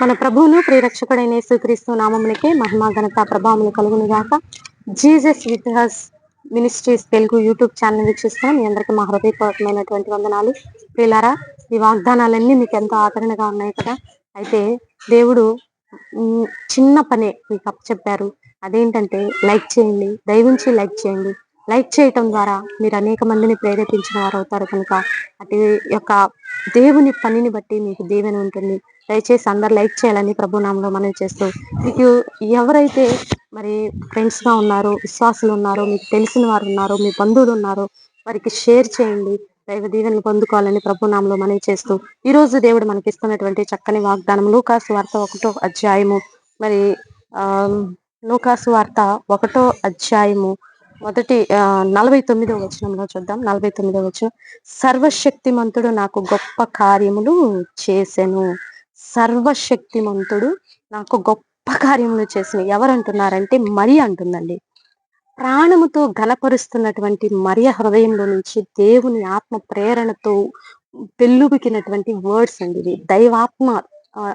మన ప్రభువును ప్రియరక్షకుడైన యేసుక్రీస్తు నామములకే మహిమా ఘనత ప్రభావములు కలుగును గాక. Jesus with his ministries Telugu YouTube channel వీక్షిస్తున్నాం. మీ అందరికీ మా హృదయపూర్వకమైనటువంటి వందనాలు. ప్రియులారా ఈ వాగ్దానాలన్నీ మీకు ఎంతో ఆదరణగా ఉన్నాయి కదా. అయితే దేవుడు చిన్న పనే మీకు అప్పచెప్పారు. అదేంటంటే లైక్ చేయండి దయవించి లైక్ చేయండి. లైక్ చేయటం ద్వారా మీరు అనేక మందిని ప్రేరేపించిన వారు అవుతారు కనుక. అటు యొక్క దేవుని పనిని బట్టి మీకు దీవెన ఉంటుంది. దయచేసి అందరు లైక్ చేయాలని ప్రభునామంలో మనం చేస్తూ మీకు ఎవరైతే మరి ఫ్రెండ్స్గా ఉన్నారో విశ్వాసులు ఉన్నారో మీకు తెలిసిన వారు ఉన్నారో మీ బంధువులు ఉన్నారో వారికి షేర్ చేయండి దైవ దీవెనలు పొందుకోవాలని ప్రభునామంలో మనం చేస్తూ ఈ రోజు దేవుడు మనకి ఇస్తున్నటువంటి చక్కని వాగ్దానం లూకాసు వార్త ఒకటో అధ్యాయము. మరి ఆ లూకాసు వార్త ఒకటో అధ్యాయము మొదటి ఆ, నలభై తొమ్మిదో వచనంలో చూద్దాం. నలభై తొమ్మిదో వచనం. సర్వశక్తిమంతుడు నాకు గొప్ప కార్యములు చేసెను. సర్వశక్తిమంతుడు నాకు గొప్ప కార్యములు చేసిన ఎవరు అంటున్నారంటే మరి అంటుందండి. ప్రాణముతో ఘనపరుస్తున్నటువంటి మరియ హృదయంలో నుంచి దేవుని ఆత్మ ప్రేరణతో పెళ్ళుబికినటువంటి వర్డ్స్ అండి ఇవి. దైవాత్మ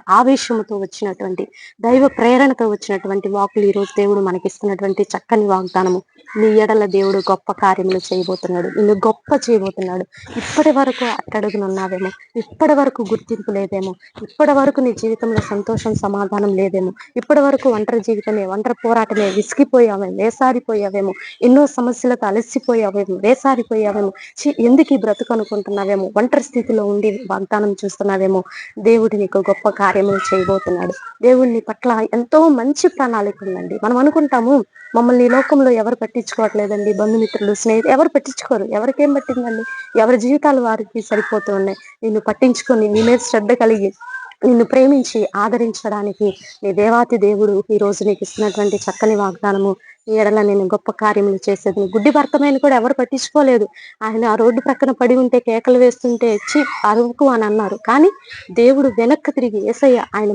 ఆవేశముతో వచ్చినటువంటి దైవ ప్రేరణతో వచ్చినటువంటి వాకులు ఈ రోజు దేవుడు మనకిస్తున్నటువంటి చక్కని వాగ్దానము. నీ ఎడల దేవుడు గొప్ప కార్యములు చేయబోతున్నాడు. నిన్ను గొప్ప చేయబోతున్నాడు. ఇప్పటి వరకు అట్టడుగునున్నావేమో ఇప్పటి వరకు గుర్తింపు లేదేమో? ఇప్పటి వరకు నీ జీవితంలో సంతోషం సమాధానం లేదేమో? ఇప్పటి వరకు ఒంటరి జీవితమే ఒంటరి పోరాటమే విసిగిపోయావేమో వేసారిపోయావేమో? ఎన్నో సమస్యలతో అలసిపోయావేమో? వేసారిపోయావేమో? ఎందుకు ఈ బ్రతుకు అనుకుంటున్నావేమో? ఒంటరి స్థితిలో ఉండి వాగ్దానం చూస్తున్నావేమో? దేవుడి నీకు గొప్ప కార్యములు చేయబోతున్నాడు. దేవుడి పట్ల ఎంతో మంచి ప్రణాళిక ఉందండి. మనం అనుకుంటాము మమ్మల్ని లోకంలో ఎవరు పట్టించుకోవట్లేదండి బంధుమిత్రులు స్నేహితులు. ఎవరు పట్టించుకోరు. ఎవరికేం పట్టిందండి? ఎవరి జీవితాలు వారికి సరిపోతూ ఉన్నాయి. నిన్ను పట్టించుకొని నీ మీద శ్రద్ధ కలిగి నిన్ను ప్రేమించి ఆదరించడానికి నీ దేవాతి దేవుడు ఈ రోజు నీకు ఇస్తున్నటువంటి చక్కని వాగ్దానము ఈ ఎడల నేను గొప్ప కార్యములు చేసేది. గుడ్డి భర్తమైన కూడా ఎవరు పట్టించుకోలేదు. ఆయన ఆ రోడ్డు ప్రక్కన పడి ఉంటే కేకలు వేస్తుంటే చి అరువుకు అని అన్నారు. కానీ దేవుడు వెనక్కి తిరిగి ఏసయ్య ఆయన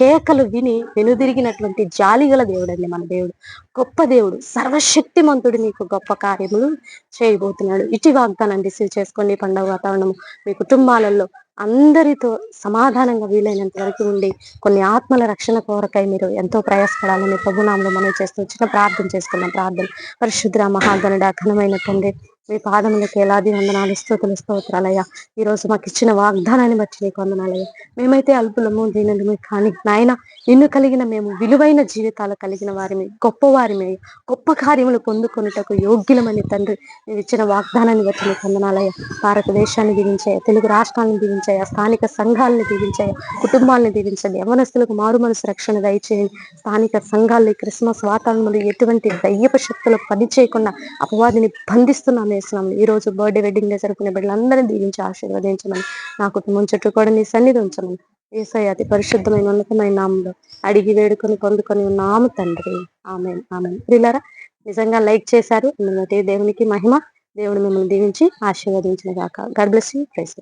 కేకలు విని వెనుదిరిగినటువంటి జాలిగల దేవుడు అండి మన దేవుడు. గొప్ప దేవుడు సర్వశక్తిమంతుడు నీకు గొప్ప కార్యములు చేయబోతున్నాడు. ఇటు వాగ్దానం రిసీవ్ చేసుకోండి. పండుగ వాతావరణము మీ కుటుంబాలలో అందరితో సమాధానంగా వీలైనంత వరకు ఉండి కొన్ని ఆత్మల రక్షణ కోరకై మీరు ఎంతో ప్రయాసపడాలని ప్రభునామంలో మనం చేస్తూ చిన్న ప్రార్థన చేసుకున్నాం. ప్రార్థన పరిశుద్ర మహాగణుడ ఘనమైన తండ్రి మీ పాదములకు ఎలాది వందనాలు స్తోతులు స్తోత్రాలయ్యా. ఈ రోజు మాకు ఇచ్చిన వాగ్దానాన్ని బట్టి నీకు వందనాలయ్యా. మేమైతే అల్పులము దీనులము కానీ నాయన నిన్ను కలిగిన మేము విలువైన జీవితాలు కలిగిన వారిని గొప్పవారిని గొప్ప కార్యములు పొందుకొనుటకు యోగ్యులమని తండ్రి మీరు ఇచ్చిన వాగ్దానాన్ని బట్టి నీకు వందనాలయ్యా. భారతదేశాన్ని దీవించాయా తెలుగు రాష్ట్రాలను దీవించాయా స్థానిక సంఘాలను దీవించాయా కుటుంబాలను దీవించండి. యవనస్తులకు మారు మనసు రక్షణ దయచేయండి. స్థానిక సంఘాలు క్రిస్మస్ వాతావరణంలో ఎటువంటి దయ్యపు శక్తులు పని చేయకుండా అపవాదిని బంధిస్తున్నాను చేస్తున్నాము ఈ రోజు బర్త్డే వెడ్డింగ్ డే జరుపుకునే బిడ్డలందరినీ దీవించి ఆశీర్వదించమని నా కుటుంబం చుట్టూ కూడా నీ సన్నిధి ఉంచమని ఏసై అతి పరిశుద్ధమైన ఉన్నతమైన నామంలో అడిగి వేడుకొని పొందుకొని ఉన్నాము తండ్రి. ఆమె ఆమె ప్రియులారా నిజంగా లైక్ చేశారు. దేవునికి మహిమ దేవుడు మిమ్మల్ని దీవించి ఆశీర్వదించిన గాక. God bless you. ప్రైస్